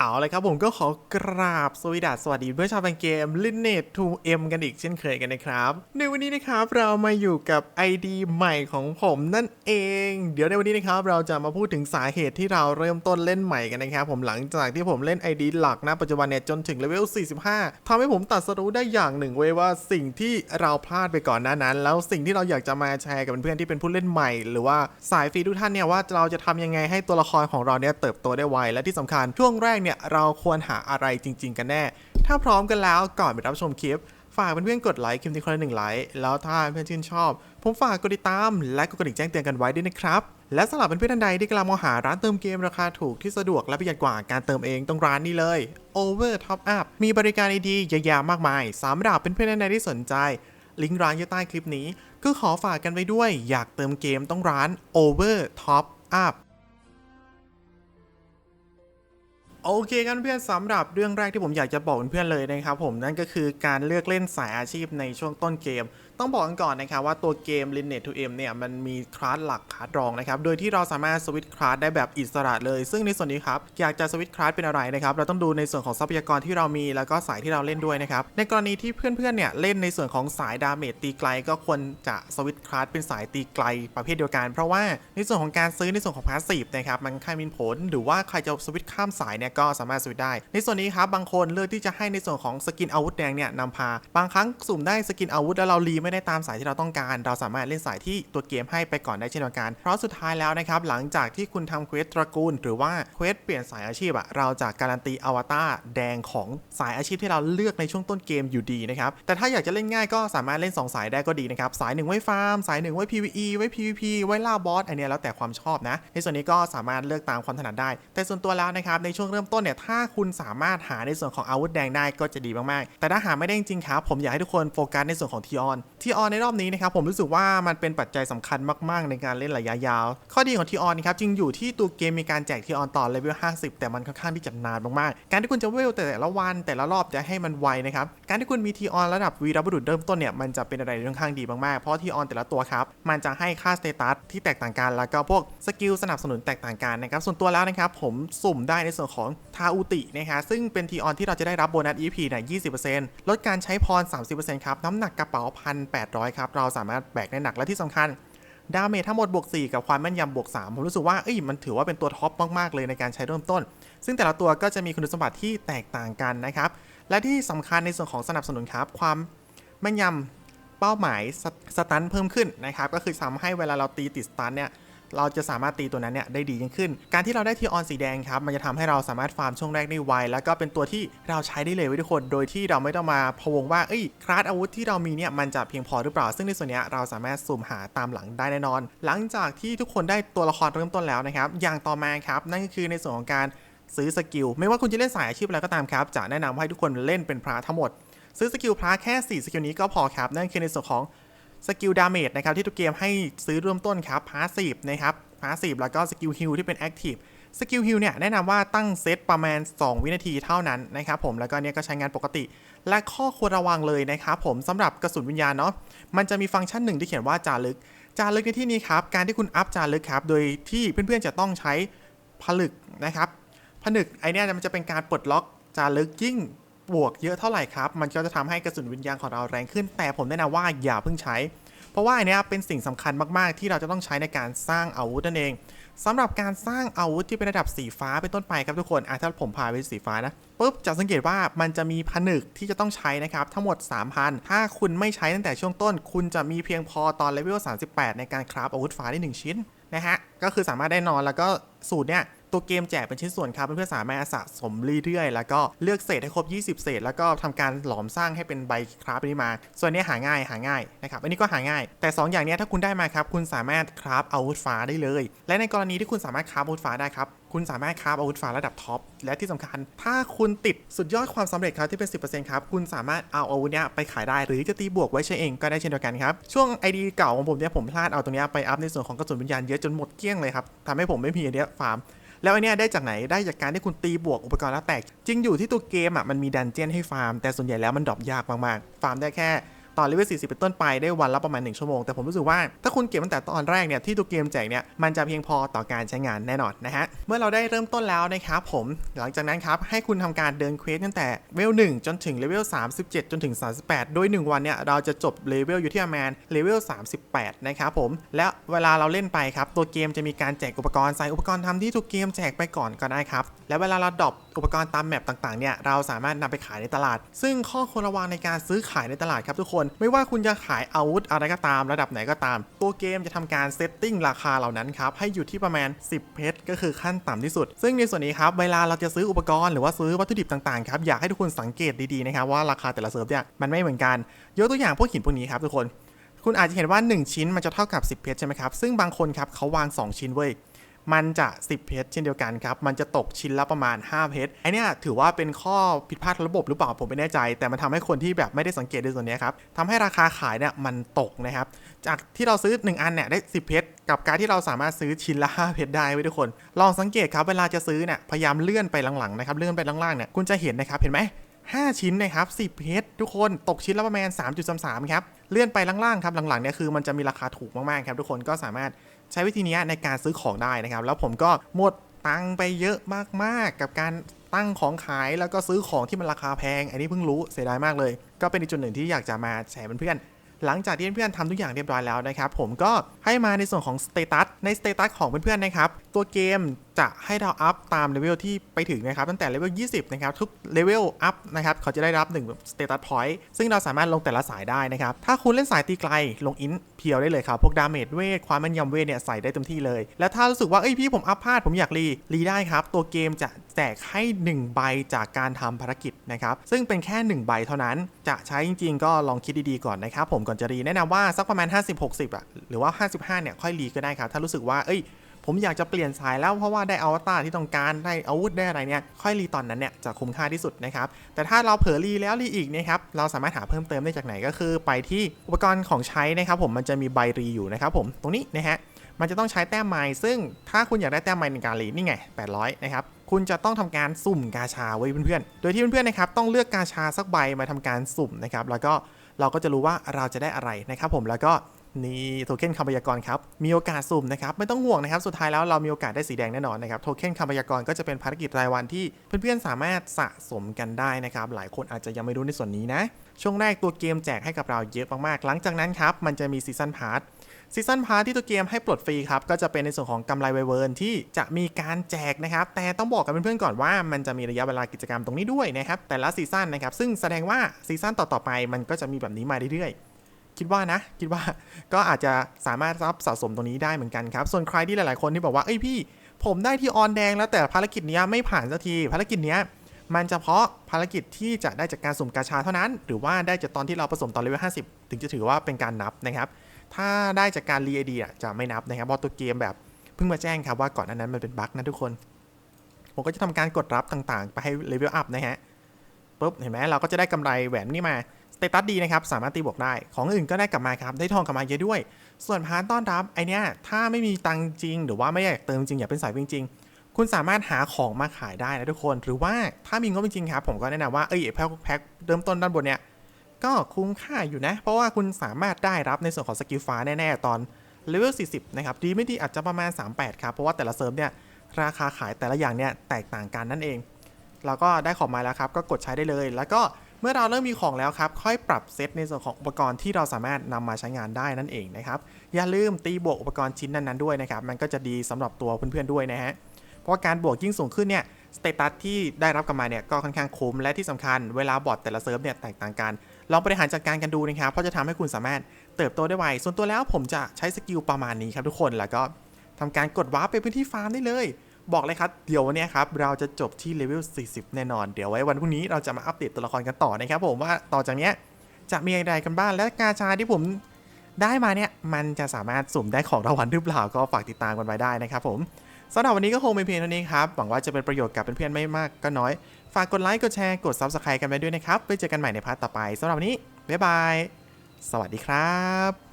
เอาเลยครับผมก็ขอกราบสวัสดีสสวัสดีเพื่อนชาวแฟนเกม l i n e t 2M กันอีกเช่นเคยกันนะครับ ในวันนี้นะครับเรามาอยู่กับ ID ใหม่ของผมนั่นเอง เดี๋ยวในวันนี้นะครับเราจะมาพูดถึงสาเหตุที่เราเริ่มต้นเล่นใหม่กันนะครับผมหลังจากที่ผมเล่น ID หลักนะปัจจุบันเนี่ยจนถึงเลเวล 45ทำให้ผมตัดสรู้ได้อย่างหนึ่งเว้ยว่าสิ่งที่เราพลาดไปก่อนหน้านั้น แล้วสิ่งที่เราอยากจะมาแชร์กับเพื่อนๆที่เป็นผู้เล่นใหม่ หรือว่าสายฟรีทุกท่านเนี่ยว่าเราจะทำยังไงให้ตัวละครของเราเนี่ยเติบโตได้ไวและที่สำคัญช่วงแรกเนี่ย เราควรหาอะไรจริง ๆ กันแน่ ถ้าพร้อมกันแล้วก่อนไปรับชมคลิป ฝากเพื่อนๆกดไลค์คลิปนี้คนละหนึ่งไลค์แล้วถ้าเพื่อนชื่นชอบ ผมฝากกดติดตาม และกดกระดิ่งแจ้งเตือนกันไว้ด้วยนะครับและสำหรับเพื่อนๆท่านใดที่กำลังมองหาร้านเติมเกมราคาถูกที่สะดวกและประหยัดกว่าการเติมเองต้องร้านนี้เลย Over Top Up มีบริการดีๆเยอะแยะมากมายสำหรับเพื่อนๆท่านใดที่สนใจ ลิงก์ร้านอยู่ใต้คลิปนี้ ก็ขอฝากกันไว้ด้วย อยากเติมเกมต้องร้าน Over Top Up โอเคกันเพื่อนสำหรับเรื่องแรกที่ผมอยากจะบอกเพื่อนเลยนะครับผมนั่นก็คือการเลือกเล่นสายอาชีพในช่วงต้นเกม ต้องบอกกันก่อนนะครับว่าตัวเกม l i n e t 2M เนี่ยมันมีคลาสหลักคลาสรองนะครับ โดยที่เราสามารถสวิตช์คลาสได้แบบอิสระเลย ซึ่งในส่วนนี้ครับ อยากจะสวิตช์คลาสเป็นอะไรนะครับ เราต้องดูในส่วนของทรัพยากรที่เรามีแล้วก็สายที่เราเล่นด้วยนะครับ ในกรณีที่เพื่อนๆเนี่ยเล่นในส่วนของสายดาเมจตีไกล ก็ควรจะสวิตช์คลาสเป็นสายตีไกลประเภทเดียวกัน เพราะว่าในส่วนของการซื้อในส่วนของพาสซีฟนะครับมันค่ามีผล หรือว่าใครจะสวิตช์ข้ามสายเนี่ยก็สามารถสวิตช์ได้ ในส่วนนี้ครับบางคนเลือกที่จะให้ในส่วนของสกินอาวุธแดงเนี่ยนำพาบางครั้งสุ่มได้สกินอาวุธแล้วเรารีไไม่ได้ตามสายที่เราต้องการ เราสามารถเล่นสายที่ตัวเกมให้ไปก่อนได้เช่นเดียวกัน เพราะสุดท้ายแล้วนะครับหลังจากที่คุณทำเควสตระกูล หรือว่าเควสเปลี่ยนสายอาชีพอะเราจะการันตีอวตารแดงของสายอาชีพที่เราเลือกในช่วงต้นเกมอยู่ดีนะครับแต่ถ้าอยากจะเล่นง่ายก็สามารถเล่นสองสายได้ก็ดีนะครับสายหนึ่งไว้ฟาร์มสายหนึ่งไว้ PVE ไว้ PVP ไว้ล่าบอสอันนี้แล้วแต่ความชอบนะ ในส่วนนี้ก็สามารถเลือกตามความถนัดได้ แต่ส่วนตัวแล้วนะครับในช่วงเริ่มต้นเนี่ยถ้าคุณสามารถหาในส่วนของอาวุธแดงได้ก็จะดีมากๆ แต่ถ้าหาไม่ได้จริงครับผมอยากให้ทุกคนโฟกัสในส่วนของทีออนทีออนในรอบนี้นะครับผมรู้สึกว่ามันเป็นปัจจัยสำคัญมาก ๆ ในการเล่นระยะยาว ข้อดีของทีออนนะครับจริงอยู่ที่ตัวเกมมีการแจกทีออนต่อเลเวล50 แต่มันค่อนข้างที่จะนานมากๆ การที่คุณจะเวลแต่ละวันแต่ละรอบจะให้มันไวนะครับ การที่คุณมีทีออนระดับวีรบุรุษเริ่มต้นเนี่ยมันจะเป็นอะไรที่ค่อนข้างดีมากๆ เพราะทีออนแต่ละตัวครับมันจะให้ค่าสเตตัสที่แตกต่างกันแล้วก็พวกสกิลสนับสนุนแตกต่างกันนะครับส่วนตัวแล้วนะครับผมสุ่มได้ในส่วนของทาอุตินะครับซึ่งเป็นทีออนที่เราจะได้รับโบนัส EP เนี่ย20%ลดการใช้พร 30%ครับน้ำหนักกระเป๋า1,800 ครับ เราสามารถแบกได้หนักและที่สำคัญ ดาเมจทั้งหมดบวก 4 กับความแม่นยำบวก 3 ผมรู้สึกว่าเอ้ยมันถือว่าเป็นตัวท็อปมากๆเลยในการใช้เริ่มต้น ซึ่งแต่ละตัวก็จะมีคุณสมบัติที่แตกต่างกันนะครับ และที่สำคัญในส่วนของสนับสนุนครับ ความแม่นยำเป้าหมายสสตันเพิ่มขึ้นนะครับก็คือทำให้เวลาเราตีติดสตันเนี่ย เราจะสามารถตีตัวนั้นเนี่ยได้ดียิ่งขึ้น การที่เราได้ทีออนสีแดงครับ มันจะทำให้เราสามารถฟาร์มช่วงแรกได้ไว แล้วก็เป็นตัวที่เราใช้ได้เลยไว้ทุกคน โดยที่เราไม่ต้องมาพะวงว่า เอ้ยคลาสอาวุธที่เรามีเนี่ยมันจะเพียงพอหรือเปล่า ซึ่งในส่วนนี้เราสามารถสุ่มหาตามหลังได้แน่นอน หลังจากที่ทุกคนได้ตัวละครเริ่มต้นแล้วนะครับ อย่างต่อมาครับ นั่นก็คือในส่วนของการซื้อสกิล ไม่ว่าคุณจะเล่นสายอาชีพอะไรก็ตามครับ จะแนะนำให้ทุกคนเล่นเป็นพระทั้งหมด ซื้อสกิลพระแค่ 4 สกิลนี้ก็พอครับ นั่นคือในส่วนของ สกิลดาเมจนะครับที่ตัวเกมให้ซื้อเริ่มต้นครับพาสซีฟนะครับพาสซีฟแล้วก็สกิลฮิลที่เป็นแอคทีฟสกิลฮิลเนี่ยแนะนำว่าตั้งเซตประมาณ 2 วินาทีเท่านั้นนะครับผมแล้วก็เนี่ยก็ใช้งานปกติ และข้อควรระวังเลยนะครับผมสำหรับกระสุนวิญญาณเนาะมันจะมีฟังก์ชันหนึ่งที่เขียนว่าจารึก จารึกในที่นี้ครับ การที่คุณอัพจารึกครับ โดยที่เพื่อนๆจะต้องใช้ผลึกนะครับผนึกไอเนี้ยมันจะเป็นการปลดล็อกจารึกยิ่ง บวกเยอะเท่าไหร่ครับ มันก็จะทำให้กระสุนวิญญาณของเราแรงขึ้น แต่ผมแนะนำว่าอย่าเพิ่งใช้ เพราะว่าอันนี้เป็นสิ่งสำคัญมากๆ ที่เราจะต้องใช้ในการสร้างอาวุธนั่นเองสำหรับการสร้างอาวุธที่เป็นระดับสีฟ้าเป็นต้นไปครับทุกคนอะถ้าผมพาไปสีฟ้านะปุ๊บจะสังเกตว่ามันจะมีผนึกที่จะต้องใช้นะครับทั้งหมด 3,000 ถ้าคุณไม่ใช้ตั้งแต่ช่วงต้น คุณจะมีเพียงพอตอนเลเวล38 ในการคราฟอาวุธฟ้าได้1ชิ้นนะฮะก็คือสามารถได้นอนแล้วก็สูตรเนี่ย ตัวเกมแจกเป็นชิ้นส่วนครับเพื่อนๆสามารถสะสมเรื่อยๆ แล้วก็เลือกเศษให้ครบ 20 เศษ แล้วก็ทำการหลอมสร้างให้เป็นใบคราฟนี้มา ส่วนนี้หาง่ายหาง่ายนะครับ อันนี้ก็หาง่าย แต่ 2 อย่างนี้ถ้าคุณได้มาครับ คุณสามารถคราฟอาวุธฟ้าได้เลย และในกรณีที่คุณสามารถคราฟอาวุธฟ้าได้ครับ คุณสามารถคราฟอาวุธฟ้าระดับท็อป และที่สำคัญ ถ้าคุณติดสุดยอดความสำเร็จครับที่เป็น 10%ครับ คุณสามารถเอาอาวุธเนี้ยไปขายได้ หรือจะตีบวกไว้ใช้เองก็ได้เช่นเดียวกันครับ ช่วง ID เก่าของผมเนี่ยผมพลาดเอาตรงเนี้ยไปอัพในส่วนของกระสุนวิญญาณเยอะจนหมดเกลี้ยงเลยครับทำให้ผมไม่มีอันเนี้ยฟาร์ม แล้วอันเนี้ยได้จากไหนได้จากการที่คุณตีบวกอุปกรณ์แล้วแตก จริงอยู่ที่ตัวเกมอะมันมีดันเจียนให้ฟาร์มแต่ส่วนใหญ่แล้วมันดรอปยากมากๆ ฟาร์มได้แค่ ตอนเลเวล40 เป็นต้นไปได้วันละประมาณ 1 ชั่วโมง แต่ผมรู้สึกว่าถ้าคุณเก็บตั้งแต่ตอนแรกเนี่ยที่ตัวเกมแจกเนี่ยมันจะเพียงพอต่อการใช้งานแน่นอนนะฮะเมื่อเราได้เริ่มต้นแล้วนะครับผมหลังจากนั้นครับให้คุณทำการเดินเควสตั้งแต่เลเวล1จนถึงเลเวล37 จนถึง 38 โดย 1 วันเนี่ยเราจะจบเลเวลอยู่ที่ประมาณเลเวล38นะครับผมและเวลาเราเล่นไปครับตัวเกมจะมีการแจกอุปกรณ์ใส่อุปกรณ์ทำที่ทุกเกมแจกไปก่อนก็ได้ครับและเวลาเราดรอป อุปกรณ์ตามแมปต่างๆเนี่ยเราสามารถนำไปขายในตลาด ซึ่งข้อควรระวังในการซื้อขายในตลาดครับทุกคน ไม่ว่าคุณจะขายอาวุธอะไรก็ตามระดับไหนก็ตาม ตัวเกมจะทำการเซตติ้งราคาเหล่านั้นครับให้อยู่ที่ประมาณ 10 เพชรก็คือขั้นต่ำที่สุด ซึ่งในส่วนนี้ครับเวลาเราจะซื้ออุปกรณ์หรือว่าซื้อวัตถุดิบต่างๆครับอยากให้ทุกคนสังเกตดีๆนะครับว่าราคาแต่ละเซิร์ฟเนี่ยมันไม่เหมือนกันยกตัวอย่างพวกหินพวกนี้ครับทุกคนคุณอาจจะเห็นว่า 1 ชิ้นมันจะเท่ากับ 10 เพชรใช่ไหมครับ ซึ่งบางคนครับเขาวาง 2 ชิ้นเว้ย มันจะ 10 เพชรเช่นเดียวกันครับ มันจะตกชิ้นละประมาณ 5 เพชรไอเนี้ยถือว่าเป็นข้อผิดพลาดระบบหรือเปล่าผมไม่แน่ใจ แต่มันทำให้คนที่แบบไม่ได้สังเกตในส่วนนี้ครับทำให้ราคาขายเนี่ยมันตกนะครับ จากที่เราซื้อ 1 อันเนี่ยได้ 10 เพชรกับการที่เราสามารถซื้อชิ้นละ 5 เพชรได้ไว้ทุกคน ลองสังเกตครับเวลาจะซื้อเนี่ยพยายามเลื่อนไปหลังๆนะครับเลื่อนไปล่างๆเนี่ยคุณจะเห็นนะครับเห็นไหม5 ชิ้นนะครับ 10 เพชรทุกคนตกชิ้นละประมาณ 3.33 ครับ เลื่อนไปล่างๆครับ หลังๆเนี่ยคือมันจะมีราคาถูกมากๆครับ ทุกคนก็สามารถ ใช้วิธีนี้ในการซื้อของได้นะครับ แล้วผมก็หมดตังไปเยอะมากๆ กับการตั้งของขายแล้วก็ซื้อของที่มันราคาแพง อันนี้เพิ่งรู้เสียดายมากเลย ก็เป็นอีกจุดหนึ่งที่อยากจะมาแชร์เพื่อนๆหลังจากที่เพื่อนๆทำทุกอย่างเรียบร้อยแล้วนะครับ ผมก็ ให้มาในส่วนของสเตตัสในสเตตัสของเพื่อนๆนะครับ ตัวเกมจะให้เราอัพตามเลเวลที่ไปถึงนะครับ ตั้งแต่เลเวล 20 นะครับ ทุกเลเวลอัพนะครับ เขาจะได้รับ1 status point ซึ่งเราสามารถลงแต่ละสายได้นะครับ ถ้าคุณเล่นสายตีไกลลงอินเพียวได้เลยครับ พวกดาเมจเวท ความแม่นยำเวทเนี่ยใส่ได้เต็มที่เลย แล้วถ้ารู้สึกว่า เอ้ยพี่ผมอัพพลาดผมอยากรี รีได้ครับ ตัวเกมจะแจกให้ 1 ใบจากการทำภารกิจนะครับ ซึ่งเป็นแค่ 1 ใบเท่านั้น จะใช้จริง ๆ ก็ลองคิดดีๆก่อนนะครับผมก่อนจะรีแนะนำว่าสักประมาณ 50-60อะหรือว่า55เนี่ย ค่อยรีก็ได้ครับ ถ้ารู้สึกว่า เอ้ย ผมอยากจะเปลี่ยนสายแล้ว เพราะว่าได้อวตารที่ต้องการ ได้อาวุธ ได้อะไรเนี่ย ค่อยรีตอนนั้นเนี่ยจะคุ้มค่าที่สุดนะครับ แต่ถ้าเราเผลอรีแล้วรีอีกนะครับ เราสามารถหาเพิ่มเติมได้จากไหนก็คือ ไปที่อุปกรณ์ของใช้นะครับ ผม มันจะมีใบรีอยู่นะครับผม ตรงนี้นะฮะ มันจะต้องใช้แต้มไม้ซึ่งถ้าคุณอยากได้แต้มไม้ในการรีนี่ไง 800 นะครับคุณจะต้องทำการสุ่มกาชาไว้เพื่อนๆ โดยที่เพื่อนๆนะครับต้องเลือกกาชาสักใบมาทำการสุ่มนะครับ แล้วก็เราก็จะรู้ว่าเราจะได้อะไรนะครับผม แล้วก็ นี่โทเค็นคำพยากรณ์ครับมีโอกาสสุ่มนะครับไม่ต้องห่วงนะครับสุดท้ายแล้วเรามีโอกาสได้สีแดงแน่นอนนะครับโทเค็นคำพยากรณ์ก็จะเป็นภารกิจรายวันที่เพื่อนๆสามารถสะสมกันได้นะครับหลายคนอาจจะยังไม่รู้ในส่วนนี้นะ ช่วงแรกตัวเกมแจกให้กับเราเยอะมากๆ หลังจากนั้นครับมันจะมีซีซันพาร์ทซีซันพาร์ทที่ตัวเกมให้ปลดฟรีครับก็จะเป็นในส่วนของกำไรไวเวิร์นที่จะมีการแจกนะครับแต่ต้องบอกกับเพื่อนๆก่อนว่ามันจะมีระยะเวลากิจกรรมตรงนี้ด้วยนะครับแต่ละซีซันนะครับซึ่งแสดงว่าซีซันต่อๆไปมันก็จะมีแบบนี้มาเรื่อยๆ คิดว่านะ คิดว่าก็อาจจะสามารถรับสะสมตรงนี้ได้เหมือนกันครับ ส่วนใครที่หลาย ๆ คนที่บอกว่า เอ้ยพี่ ผมได้ที่ออนแดงแล้วแต่ภารกิจนี้ไม่ผ่านสักที ภารกิจนี้มันเฉพาะภารกิจที่จะได้จากการสุ่มกาชาเท่านั้น หรือว่าได้จากตอนที่เราผสมตอนเลเวล50 ถึงจะถือว่าเป็นการนับนะครับ ถ้าได้จากการรีไอเดียจะไม่นับนะครับเพราะตัวเกมแบบเพิ่งมาแจ้งครับว่าก่อนหน้านั้นมันเป็นบั๊กนะทุกคน ผมก็จะทำการกดรับต่าง ๆ ไปให้เลเวลอัพนะฮะปุ๊บเห็นไหมเราก็จะได้กำไรแหวนนี่มา เตตัสดีนะครับ สามารถตีบวกได้ ของอื่นก็ได้กลับมาครับ ได้ทองกลับมาเยอะด้วย ส่วนพาร์ต้อนรับไอเนี้ยถ้าไม่มีตังจริง หรือว่าไม่อยากเติมจริงอยากเป็นสายวิ่งจริง คุณสามารถหาของมาขายได้นะทุกคน หรือว่าถ้ามีงบจริงครับ ผมก็แนะนำว่า เอ้ยแพ็คแพ็คเริ่มต้นด้านบนเนี่ยก็คุ้มค่าอยู่นะ เพราะว่าคุณสามารถได้รับในส่วนของสกิลฟ้าแน่ๆตอนเลเวล 40 นะครับ ดีไม่ดีอาจจะประมาณ 38 ครับ เพราะว่าแต่ละเซิร์ฟเนี่ยราคาขายแต่ละอย่างเนี่ยแตกต่างกันนั่นเอง เราก็ได้ของมาแล้วครับ ก็กดใช้ได้เลย แล้วก็ เมื่อเราเริ่มมีของแล้วครับค่อยปรับเซตในส่วนของอุปกรณ์ที่เราสามารถนำมาใช้งานได้นั่นเองนะครับอย่าลืมตีบวกอุปกรณ์ชิ้นนั้นๆด้วยนะครับมันก็จะดีสำหรับตัวเพื่อนๆด้วยนะฮะเพราะว่าการบวกยิ่งสูงขึ้นเนี่ยสเตตัสที่ได้รับกลับมาเนี่ยก็ค่อนข้างคุ้มและที่สำคัญเวลาบอทแต่ละเซิร์ฟเนี่ยแตกต่างกัน ลองบริหารจัดการกันดูนะครับเพราะจะทำให้คุณสามารถเติบโตได้ไวส่วนตัวแล้วผมจะใช้สกิลประมาณนี้ครับทุกคนแล้วก็ทำการกดวาร์ปไปพื้นที่ฟาร์มได้เลย บอกเลยครับ เดี๋ยววันนี้ครับ เราจะจบที่เลเวล 40 แน่นอน เดี๋ยวไว้วันพรุ่งนี้เราจะมาอัปเดตตัวละครกันต่อนะครับผมว่าต่อจากนี้จะมีอะไรกันบ้างและกาชาที่ผมได้มาเนี่ย มันจะสามารถสุ่มได้ของรางวัลหรือเปล่าก็ฝากติดตามกันไว้ได้นะครับผมสำหรับวันนี้ก็คงเป็นเพียงเท่านี้ครับ หวังว่าจะเป็นประโยชน์กับเพื่อนๆไม่มากก็น้อย ฝากกดไลค์กดแชร์กด Subscribe กันไว้ด้วยนะครับไว้เจอกันใหม่ในพาร์ทต่อไปสำหรับวันนี้บ๊ายบาย สวัสดีครับ